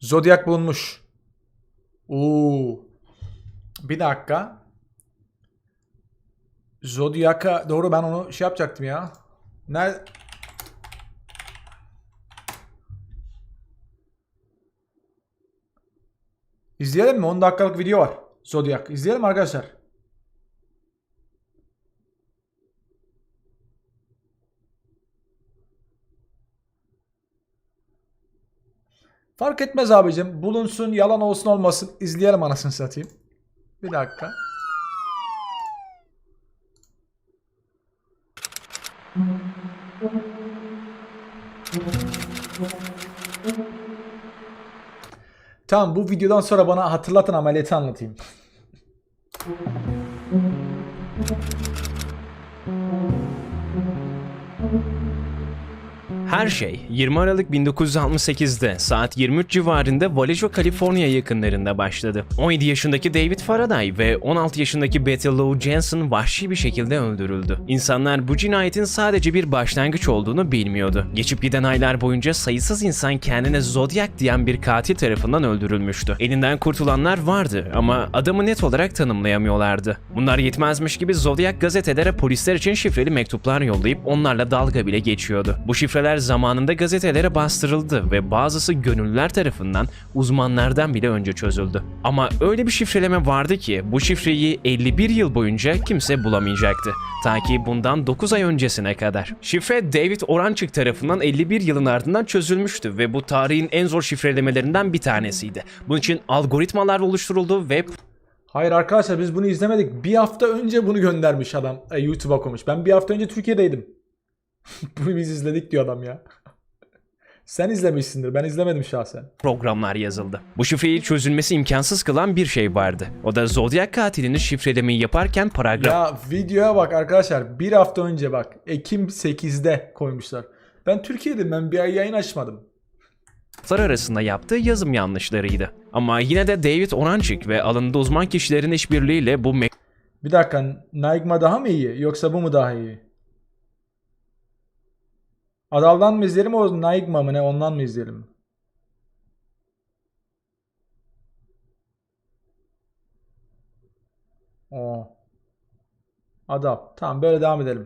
Zodiac bulunmuş. Oo. Bir dakika. Zodiac'a doğru ben onu şey yapacaktım ya. Nerede? İzleyelim mi? 10 dakikalık video var. Zodiac. İzleyelim arkadaşlar. Fark etmez abicim. Bulunsun, yalan olsun olmasın. İzleyelim anasını satayım. Bir dakika. Tamam bu videodan sonra bana hatırlatın ameliyatı anlatayım. Her şey 20 Aralık 1968'de saat 23 civarında Vallejo, Kaliforniya yakınlarında başladı. 17 yaşındaki David Faraday ve 16 yaşındaki Betty Lou Jensen vahşi bir şekilde öldürüldü. İnsanlar bu cinayetin sadece bir başlangıç olduğunu bilmiyordu. Geçip giden aylar boyunca sayısız insan kendine Zodiac diyen bir katil tarafından öldürülmüştü. Elinden kurtulanlar vardı ama adamı net olarak tanımlayamıyorlardı. Bunlar yetmezmiş gibi Zodiac gazetelere polisler için şifreli mektuplar yollayıp onlarla dalga bile geçiyordu. Bu şifreler zamanında gazetelere bastırıldı ve bazısı gönüllüler tarafından uzmanlardan bile önce çözüldü. Ama öyle bir şifreleme vardı ki bu şifreyi 51 yıl boyunca kimse bulamayacaktı. Ta ki bundan 9 ay öncesine kadar. Şifre David Oranchik tarafından 51 yılın ardından çözülmüştü ve bu tarihin en zor şifrelemelerinden bir tanesiydi. Bunun için algoritmalar oluşturuldu ve Hayır arkadaşlar biz bunu izlemedik. Bir hafta önce bunu göndermiş adam. E, YouTube'a koymuş. Ben bir hafta önce Türkiye'deydim. bunu biz izledik diyor adam ya. Sen izlemişsindir. Ben izlemedim şahsen. programlar yazıldı. Bu şifreyi çözülmesi imkansız kılan bir şey vardı. O da Zodiac katilinin şifrelemeyi yaparken paragraf Ya videoya bak arkadaşlar. Bir hafta önce bak. Ekim 8'de koymuşlar. Ben Türkiye'deydim. Ben bir ay yayın açmadım. Lar arasında yaptığı yazım yanlışlarıydı. Ama yine de David Oranchik ve alanında uzman kişilerin işbirliğiyle bu Bir dakika. Naigma daha mı iyi? Yoksa bu mu daha iyi? Adal'dan mı izleyelim o Naigma mı ne? Ondan mı izleyelim? O. Adal. Tamam böyle devam edelim.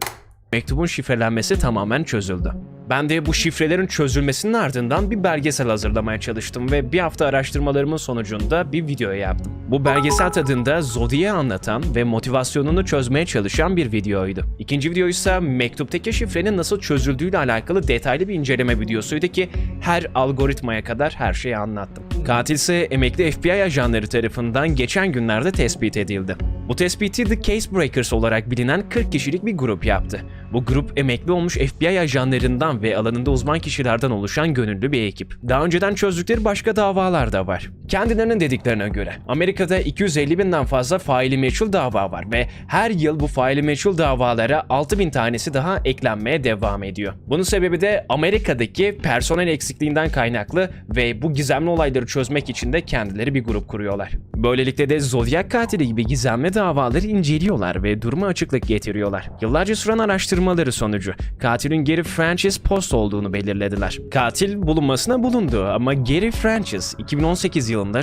mektubun şifrelenmesi tamamen çözüldü. Ben de bu şifrelerin çözülmesinin ardından bir belgesel hazırlamaya çalıştım ve bir hafta araştırmalarımın sonucunda bir video yaptım. Bu belgesel tadında Zodiac'ı anlatan ve motivasyonunu çözmeye çalışan bir videoydu. İkinci video ise mektuptaki şifrenin nasıl çözüldüğüyle alakalı detaylı bir inceleme videosuydu ki her algoritmaya kadar her şeyi anlattım. Katil ise emekli FBI ajanları tarafından geçen günlerde tespit edildi. Bu tespiti The Case Breakers olarak bilinen 40 kişilik bir grup yaptı. Bu grup emekli olmuş FBI ajanlarından ve alanında uzman kişilerden oluşan gönüllü bir ekip. Daha önceden çözdükleri başka davalar da var. Kendilerinin dediklerine göre Amerika'da 250 binden fazla faili meçhul dava var ve her yıl bu faili meçhul davalara 6000 tanesi daha eklenmeye devam ediyor. Bunun sebebi de Amerika'daki personel eksikliğinden kaynaklı ve bu gizemli olayları çözmek için de kendileri bir grup kuruyorlar. Böylelikle de Zodiac katili gibi gizemli davaları inceliyorlar ve duruma açıklık getiriyorlar. Yıllarca süren araştırmaları sonucu katilin Gary Francis Post olduğunu belirlediler. Katil bulunmasına bulundu ama Gary Francis 2018 yılında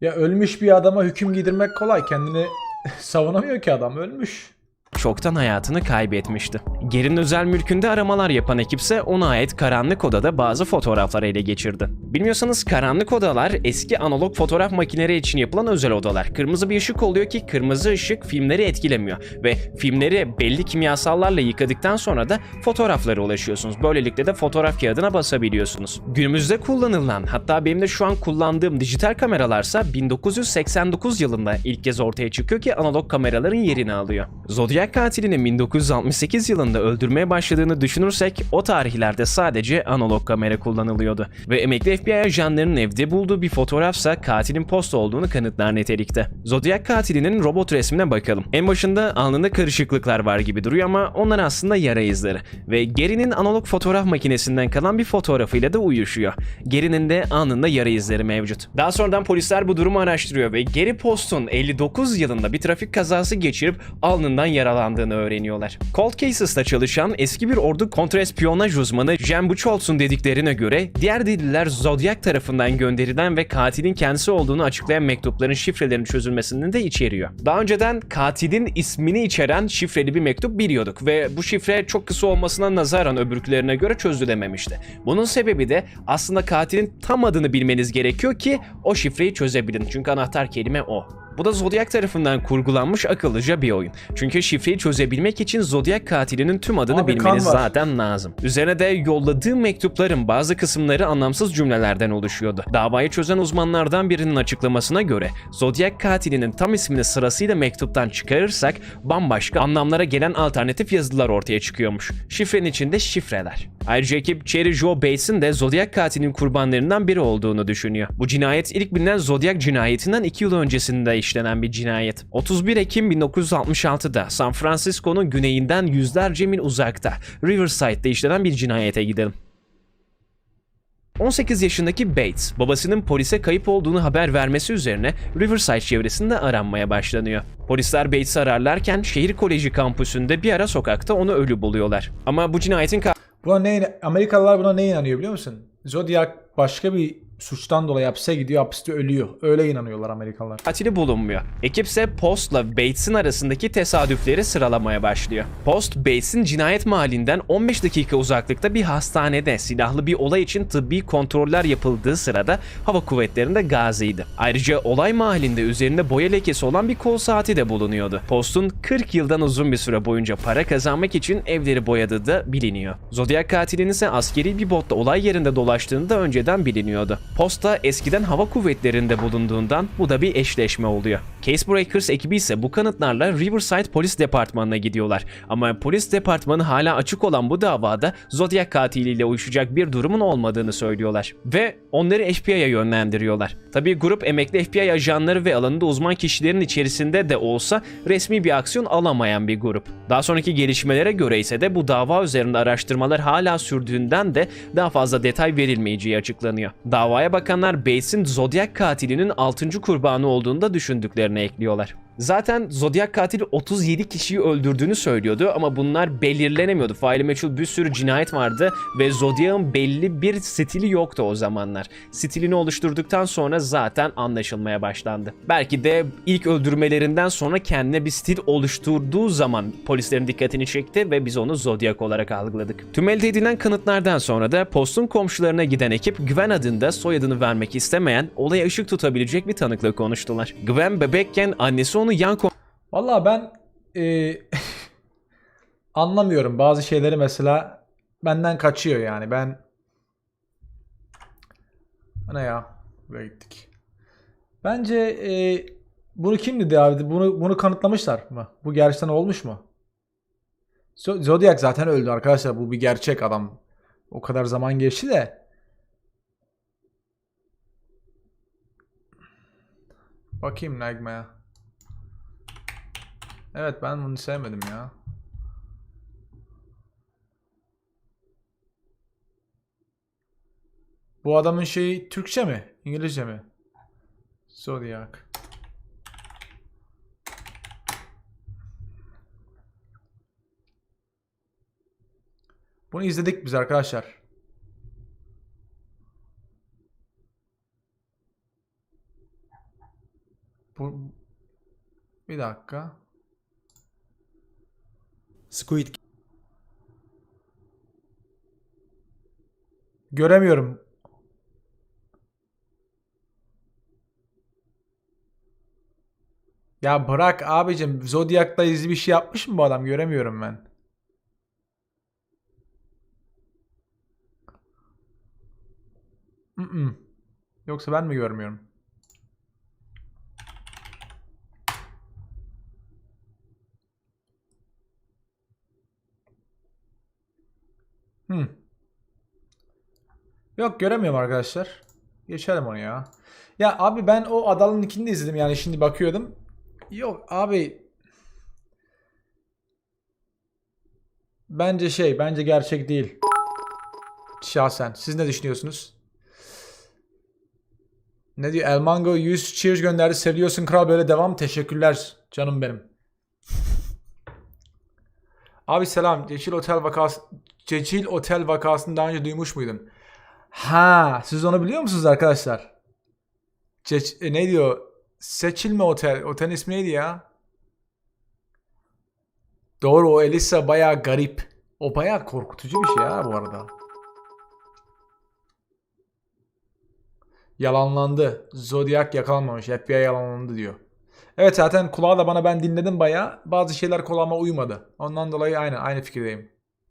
Ya ölmüş bir adama hüküm giydirmek kolay. Kendini savunamıyor ki adam. Ölmüş. Çoktan hayatını kaybetmişti. Ger'in özel mülkünde aramalar yapan ekipse ona ait karanlık odada bazı fotoğraflar ele geçirdi. Bilmiyorsanız karanlık odalar eski analog fotoğraf makineleri için yapılan özel odalar. Kırmızı bir ışık oluyor ki kırmızı ışık filmleri etkilemiyor ve filmleri belli kimyasallarla yıkadıktan sonra da fotoğraflara ulaşıyorsunuz. Böylelikle de fotoğraf kağıdına basabiliyorsunuz. Günümüzde kullanılan hatta benim de şu an kullandığım dijital kameralarsa 1989 yılında ilk kez ortaya çıkıyor ki analog kameraların yerini alıyor. Zodiac katilinin 1968 yılında öldürmeye başladığını düşünürsek o tarihlerde sadece analog kamera kullanılıyordu. Ve emekli FBI ajanlarının evde bulduğu bir fotoğrafsa katilin post olduğunu kanıtlar nitelikte. Zodiac katilinin robot resmine bakalım. En başında alnında karışıklıklar var gibi duruyor ama onlar aslında yara izleri. Ve Gary'nin analog fotoğraf makinesinden kalan bir fotoğrafıyla da uyuşuyor. Gary'nin de alnında yara izleri mevcut. Daha sonradan polisler bu durumu araştırıyor ve Gary Post'un 59 yılında bir trafik kazası geçirip alnından yara sıralandığını öğreniyorlar. Cold Cases'ta çalışan eski bir ordu kontraespiyonaj uzmanı Jen Buchholz'un dediklerine göre diğer deliller Zodiac tarafından gönderilen ve katilin kendisi olduğunu açıklayan mektupların şifrelerinin çözülmesini de içeriyor. Daha önceden katilin ismini içeren şifreli bir mektup biliyorduk ve bu şifre çok kısa olmasına nazaran öbürkülerine göre çözülememişti. Bunun sebebi de aslında katilin tam adını bilmeniz gerekiyor ki o şifreyi çözebilin. Çünkü anahtar kelime o. Bu da Zodiac tarafından kurgulanmış akıllıca bir oyun. Çünkü şifreyi çözebilmek için Zodiac katilinin tüm adını Abi bilmeniz zaten lazım. Üzerine de yolladığı mektupların bazı kısımları anlamsız cümlelerden oluşuyordu. Davayı çözen uzmanlardan birinin açıklamasına göre Zodiac katilinin tam ismini sırasıyla mektuptan çıkarırsak bambaşka anlamlara gelen alternatif yazılar ortaya çıkıyormuş. Şifrenin içinde şifreler. Ayrıca ekip Cherry Joe Bates'in de Zodiac katilinin kurbanlarından biri olduğunu düşünüyor. Bu cinayet ilk bilinen Zodiac cinayetinden 2 yıl öncesinde işlenen bir cinayet. 31 Ekim 1966'da San Francisco'nun güneyinden yüzlerce mil uzakta Riverside'de işlenen bir cinayete gidelim. 18 yaşındaki Bates, babasının polise kayıp olduğunu haber vermesi üzerine Riverside çevresinde aranmaya başlanıyor. Polisler Bates'i ararlarken şehir koleji kampüsünde bir ara sokakta onu ölü buluyorlar. Ama bu cinayetin Buna ne, Amerikalılar buna ne inanıyor biliyor musun? Zodiac başka bir suçtan dolayı hapse gidiyor, hapiste ölüyor. Öyle inanıyorlar Amerikalılar. katili bulunmuyor. Ekip ise Post'la Bates'in arasındaki tesadüfleri sıralamaya başlıyor. Post, Bates'in cinayet mahallinden 15 dakika uzaklıkta bir hastanede silahlı bir olay için tıbbi kontroller yapıldığı sırada hava kuvvetlerinde gaziydi. Ayrıca olay mahallinde üzerinde boya lekesi olan bir kol saati de bulunuyordu. Post'un 40 yıldan uzun bir süre boyunca para kazanmak için evleri boyadığı da biliniyor. Zodiac katilinin ise askeri bir botla olay yerinde dolaştığını da önceden biliniyordu. Posta eskiden hava kuvvetlerinde bulunduğundan bu da bir eşleşme oluyor. Casebreakers ekibi ise bu kanıtlarla Riverside Polis Departmanı'na gidiyorlar. Ama polis departmanı hala açık olan bu davada Zodiac katiliyle uyuşacak bir durumun olmadığını söylüyorlar. Ve onları FBI'ye yönlendiriyorlar. Tabii grup emekli FBI ajanları ve alanında uzman kişilerin içerisinde de olsa resmi bir aksiyon alamayan bir grup. Daha sonraki gelişmelere göre ise de bu dava üzerinde araştırmalar hala sürdüğünden de daha fazla detay verilmeyeceği açıklanıyor. Davaya bakanlar Bates'in Zodiac katilinin 6. kurbanı olduğunu da düşündüklerini ekliyorlar. Zaten Zodiac katili 37 kişiyi öldürdüğünü söylüyordu ama bunlar belirlenemiyordu. Faili meçhul bir sürü cinayet vardı ve Zodiac'ın belli bir stili yoktu o zamanlar. Stilini oluşturduktan sonra zaten anlaşılmaya başlandı. Belki de ilk öldürmelerinden sonra kendine bir stil oluşturduğu zaman polislerin dikkatini çekti ve biz onu Zodiac olarak algıladık. Tüm elde edilen kanıtlardan sonra da postun komşularına giden ekip Gwen adında soyadını vermek istemeyen, olaya ışık tutabilecek bir tanıkla konuştular. Gwen bebekken annesi onu yan Vallahi ben e, anlamıyorum bazı şeyleri mesela benden kaçıyor yani ben ne ya buraya gittik. Bence e, bunu kim dedi abi? Bunu bunu kanıtlamışlar mı? Bu gerçekten olmuş mu? Zo- Zodiac zaten öldü arkadaşlar. Bu bir gerçek adam. O kadar zaman geçti de. Bakayım Nagma'ya. Evet ben bunu sevmedim ya. Bu adamın şeyi Türkçe mi? İngilizce mi? Zodiac. Bunu izledik biz arkadaşlar. Bu bir dakika. Squid Göremiyorum. Ya bırak abicim. Zodiac'la ilgili bir şey yapmış mı bu adam? Göremiyorum ben. Mm-mm. Yoksa ben mi görmüyorum? Hmm. Yok göremiyorum arkadaşlar. Geçelim onu ya. Ya abi ben o Adal'ın ikini de izledim yani şimdi bakıyordum. Yok abi. Bence şey, bence gerçek değil. Şahsen. Siz ne düşünüyorsunuz? Ne diyor? Elmango 100 cheers gönderdi. Seviyorsun kral böyle devam. Teşekkürler canım benim. Abi selam. Cecil Otel vakası Cecil Otel vakasını daha önce duymuş muydun? Ha, siz onu biliyor musunuz arkadaşlar? Ceç, e, ne diyor? Seçilme Otel. Otelin ismi neydi ya? Doğru o Elisa bayağı garip. O bayağı korkutucu bir şey ha bu arada. Yalanlandı. Zodiac yakalanmamış. FBI yalanlandı diyor. Evet zaten kulağı da bana ben dinledim bayağı. Bazı şeyler kulağıma uymadı. Ondan dolayı aynı aynı fikirdeyim.